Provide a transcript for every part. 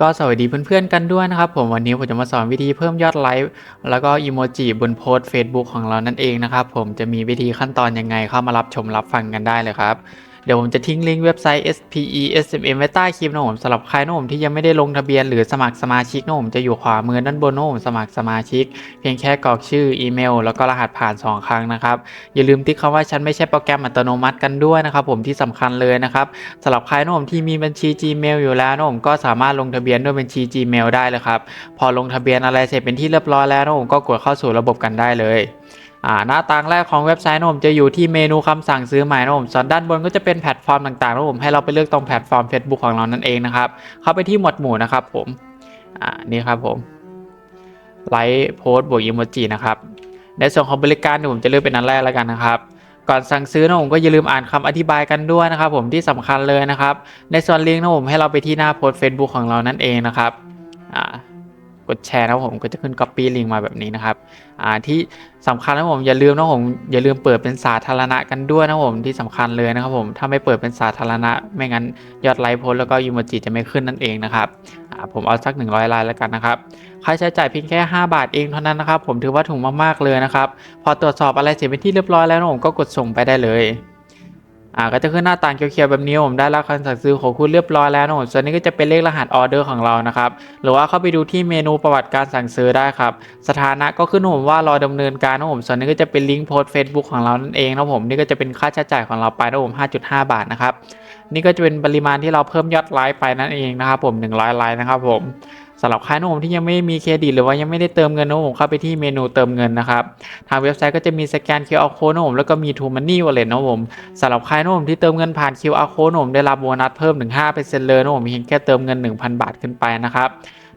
ก็สวัสดีเพื่อนๆกันด้วยนะครับผมวันนี้ผมจะมาสอนวิธีเพิ่มยอดไลค์แล้วก็อีโมจิบนโพสต์ Facebook ของเรานั่นเองนะครับผมจะมีวิธีขั้นตอนยังไงเข้ามารับชมรับฟังกันได้เลยครับ ดี๋ยวผมจะทิ้งลิงก์เว็บไซต์ SPE SMM ไว้ใต้คลิปนะผมสำหรับใครนะผมที่ยังไม่ได้ลงทะเบียนหรือสมัครสมาชิกนะผมจะอยู่ขวามือด้านบนนะผมสมัครสมาชิก เพียงแค่กรอกชื่ออีเมล แล้วก็รหัสผ่าน 2 ครั้งนะครับ อย่าลืมติ๊กคำว่าฉันไม่ใช่โปรแกรมอัตโนมัติกันด้วยนะครับผมที่สำคัญเลยนะครับสำหรับใครนะผมที่มีบัญชี Gmail อยู่แล้วนะผมก็สามารถลงทะเบียนด้วยบัญชี Gmail ได้เลยครับพอลงทะเบียนอะไรเสร็จเป็นที่เรียบร้อยแล้วนะผมก็กดเข้าสู่ระบบกันได้เลย หน้าต่างแรกของเว็บไซต์นะผมจะอยู่ที่เมนูคำสั่งซื้อใหม่นะผมส่วนด้านบนก็จะเป็นแพลตฟอร์มต่างๆนะผมให้เราไปเลือกตรงแพลตฟอร์ม Facebook ของเรานั่นเองนะครับเข้าไปที่หมวดหมู่นะครับผมอ่านี่ครับผมไลค์โพสต์บวกอีโมจินะครับในส่วนของบริการนี่ยผมจะเลือกเป็นอันแรกแล้วกันนะครับก่อนสั่งซื้อนะผมก็อย่าลืมอ่านคำอธิบายกันด้วยนะครับ ผมที่สำคัญเลยนะครับ ในส่วนลิงก์นะผมให้เราไปที่หน้าโพสต์ Facebook ของเรานั่นเองนะครับอ่า กดแชร์นะผมก็จะขึ้น Copy ลิงก์มาแบบนี้นะครับอ่าที่สำคัญนะผมอย่าลืมนะผมอย่าลืมเปิดเป็นสาธารณะกันด้วยนะผมที่สำคัญเลยนะครับผมถ้าไม่เปิดเป็นสาธารณะ ไม่งั้นยอดไลค์โพสแล้วก็ยูโมจิจะไม่ขึ้นนั่นเองนะครับอ่าผมเอาสัก 100ไลค์แล้วกันนะครับค่าใช้จ่ายเพียงแค่ 5 บาทเองเท่านั้นนะครับผมถือว่าถูกมากๆเลยนะครับพอตรวจสอบอะไรเสร็จเป็นที่เรียบร้อยแล้วนะผมก็กดส่งไปได้เลย อ่าก็จะขึ้นหน้าต่างเขียวๆแบบนี้ผมได้รับคำสั่งซื้อของคุณเรียบร้อยแล้วนะผมส่วนนี้ก็จะเป็นเลขรหัสออเดอร์ของเรานะครับหรือว่าเข้าไปดูที่เมนูประวัติการสั่งซื้อได้ครับสถานะก็ขึ้นผมว่ารอดำเนินการนะผมส่วนนี้ก็จะเป็นลิงก์โพสต์ Facebook ของเรานั่นเองนะผมนี่ก็จะเป็นค่าใช้จ่ายของเราไปนะผม5.5 บาทนะครับนี่ก็จะเป็นปริมาณที่เราเพิ่มยอดไลค์ไปนั่นเองนะครับผม100ไลค์นะครับผม สำหรับใครนะผมที่ยังไม่มีเครดิตหรือว่ายังไม่ได้เติมเงินนะผมเข้าไปที่เมนูเติมเงินนะครับทางเว็บไซต์ก็จะมีสแกน QR code นะผมแล้วก็มี True Money Wallet นะผมสำหรับใครนะผมที่เติมเงินผ่าน QR code นะผมได้รับโบนัสเพิ่มถึง5%เลยนะผมเพียงแค่เติมเงิน 1,000 บาทขึ้นไปนะครับ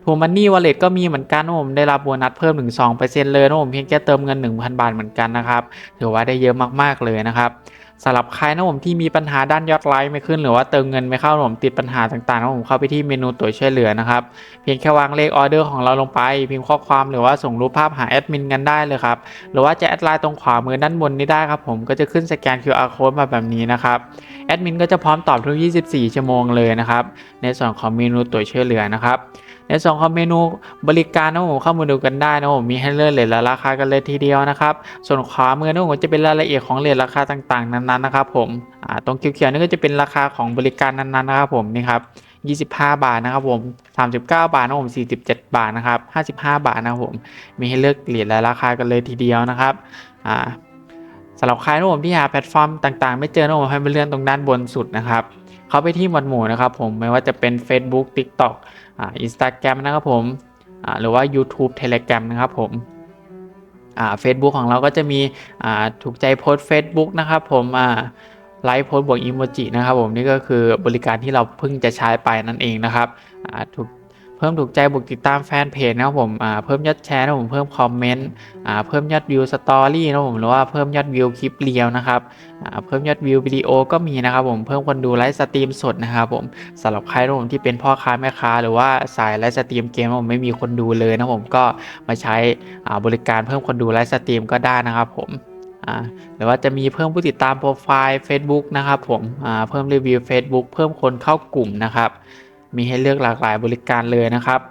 ทูมันนี่วอลเล็ตก็มีเหมือนกันนะผมได้รับโบนัสเพิ่มถึง2%เลยนะผมเพียงแค่เติมเงิน 1,000 บาทเหมือนกันนะครับถือว่าได้เยอะมากๆเลยนะครับ สำหรับใครนะผมที่มีปัญหาด้านยอดไลค์ไม่ขึ้นหรือว่าเติมเงินไม่เข้านะผมติดปัญหาต่างๆนะผมเข้าไปที่เมนูตัวช่วยเหลือนะครับเพียงแค่วางเลขออเดอร์ของเราลงไป พิมพ์ข้อความหรือว่าส่งรูปภาพหาแอดมินกันได้เลยครับหรือว่าจะแอดไลน์ตรงขวามือด้านบนนี้ได้ครับผมก็จะขึ้นสแกน QR code มาแบบนี้นะครับแอดมินก็จะพร้อมตอบทุก 24 ชั่วโมงเลยนะครับในส่วนของเมนูตัวช่วยเหลือนะครับในส่วนของเมนูบริการนะผมเข้ามาดูกันได้นะผมมีให้เลือกเลทและราคากันเลยทีเดียวนะครับส่วนขวามือนะผมจะเป็นรายละเอียดของเลทราคาต่างๆนั้นนะครับผมตรงเขียวๆนี่ก็จะเป็นราคาของบริการนั้นๆนะครับผมนี่ครับ25 บาทนะครับผม 39 บาทนะผม 47 บาทนะครับ 55 บาทนะครับผม มีให้เลือกเหรียญและราคากันเลยทีเดียวนะครับอ่าสำหรับใครนะผมที่หาแพลตฟอร์มต่างๆ ไม่เจอนะผมให้ไปเลื่อนตรงด้านบนสุดนะครับเข้าไปที่หมวดหมู่นะครับผมไม่ว่าจะเป็น Facebook TikTok อ่า Instagram นะครับผมอ่าหรือว่า YouTube Telegram นะครับผม เฟซบุ๊กของเราก็จะมีถูกใจโพสต์ Facebook นะครับผมไลฟ์โพสต์บวกอีโมจินะครับผมนี่ก็คือบริการที่เราเพิ่งจะใช้ไปนั่นเองนะครับถูก พิ่มถูกใจบวกติดตามแฟนเพจนะครับผมอ่าเพิ่มยอดแชร์นะผมเพิ่มคอมเมนต์อ่าเพิ่มยอดวิวสตอรี่นะผมหรือว่าเพิ่มยอดวิวคลิปเรียวนะครับอ่าเพิ่มยอดวิววิดีโอก็มีนะครับผมเพิ่มคนดูไลฟ์สตรีมสดนะครับผมสำหรับใครนะผมที่เป็นพ่อค้าแม่ค้า หรือว่าสายไลฟ์สตรีมเกมผมไม่มีคนดูเลยนะผมก็มาใช้อ่าบริการเพิ่มคนดูไลฟ์สตรีมก็ได้นะครับผมหรือว่าจะมีเพิ่มผู้ติดตามโปรไฟล์ Facebook นะครับผมเพิ่มรีวิว Facebook เพิ่มคนเข้ากลุ่มนะครับ มีให้เลือกหลากหลายบริการเลยนะครับ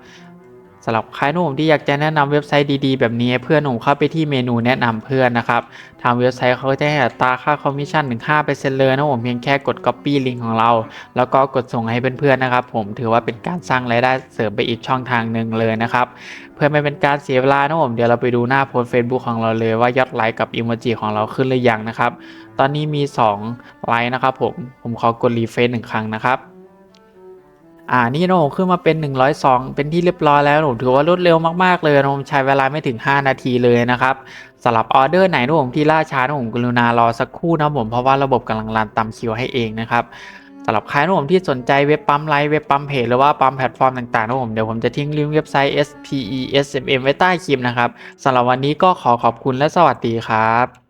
สำหรับใครนะผมที่อยากจะแนะนำเว็บไซต์ดีๆ แบบนี้เพื่อนผมเข้าไปที่เมนูแนะนำเพื่อนนะครับทางเว็บไซต์เขาจะให้อัตราค่าคอมมิชชั่นถึง5%เลยนะผมเพียงแค่กด Copy ลิงก์ของเรา แล้วก็กดส่งให้เพื่อนๆนะครับ ผมถือว่าเป็นการสร้างรายได้เสริมไปอีกช่องทางหนึ่งเลยนะครับเพื่อไม่เป็นการเสียเวลานะผมเดี๋ยวเราไปดูหน้าโพสต์ Facebook ของเราเลยว่ายอดไลค์กับอีโมจิของเราขึ้นหรือยังนะครับตอนนี้มี2ไลค์นะครับผมผมขอกดรีเฟซหนึ่งครั้งนะครับ อ่านี่นะผมขึ้นมาเป็น 102 เป็นที่เรียบร้อยแล้วผมถือว่ารวดเร็วมากๆเลยนะผมใช้เวลาไม่ถึง 5 นาทีเลยนะครับสำหรับออเดอร์ไหนนะผมที่ล่าช้านะผมกรุณารอสักครู่นะผมเพราะว่าระบบกำลังรันตามคิวให้เองนะครับสำหรับใครนะผมที่สนใจเว็บปั๊มไลฟ์เว็บปั๊มเพจหรือว่าปั๊มแพลตฟอร์มต่างๆนะผมเดี๋ยวผมจะทิ้งลิงก์เว็บไซต์ SPE SMM ไว้ใต้คลิปนะครับสำหรับวันนี้ก็ขอขอบคุณและสวัสดีครับ